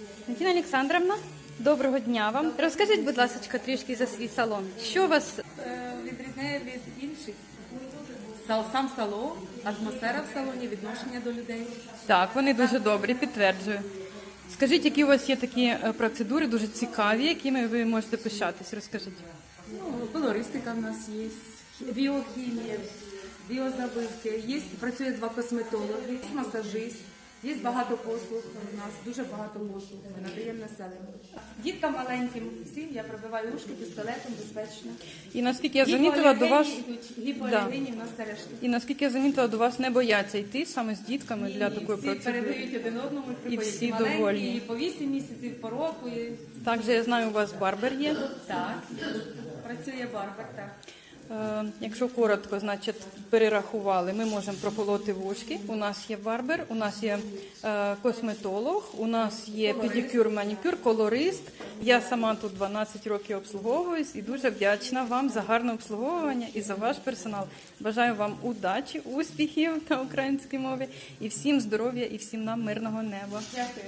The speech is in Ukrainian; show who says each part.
Speaker 1: Валентина Олександровна, доброго дня вам. Розкажіть, будь ласка, трішки за свій салон. Що вас
Speaker 2: Е, відрізняє від інших. Сам салон, атмосфера в салоні, відношення до людей.
Speaker 1: так? Вони дуже добрі, підтверджую. Скажіть, які у вас є такі е, процедури, дуже цікаві, якими ви можете пишатись? Розкажіть.
Speaker 2: Ну, колористика в нас є, біохімія, біозабивки, є, працює два косметологи, масажист, є багато послуг у нас, дуже багато послуг ми надаємо населенню. Діткам маленьким всім я пробиваю ушки пістолетом безпечно.
Speaker 1: І наскільки я замітила, до вас
Speaker 2: йдуть, гіпоалергенні в нас терешки.
Speaker 1: і наскільки я замітила, до вас не бояться йти саме з дітками для такої
Speaker 2: всі
Speaker 1: процедури.
Speaker 2: передають один одному, і
Speaker 1: всі
Speaker 2: маленькі,
Speaker 1: довольні.
Speaker 2: і по 8 місяців, по року. І...
Speaker 1: Також я знаю, у вас барбер є.
Speaker 2: Так, працює барбар, так.
Speaker 1: Е, Якщо коротко, значить перерахували, ми можемо прополоти вушки. У нас є барбер, у нас є е, косметолог, у нас є педикюр, манікюр, колорист. Я сама тут 12 років обслуговуюсь і дуже вдячна вам за гарне обслуговування і за ваш персонал. Бажаю вам удачі, успіхів на українській мові і всім здоров'я, і всім нам мирного неба.
Speaker 2: Дякую.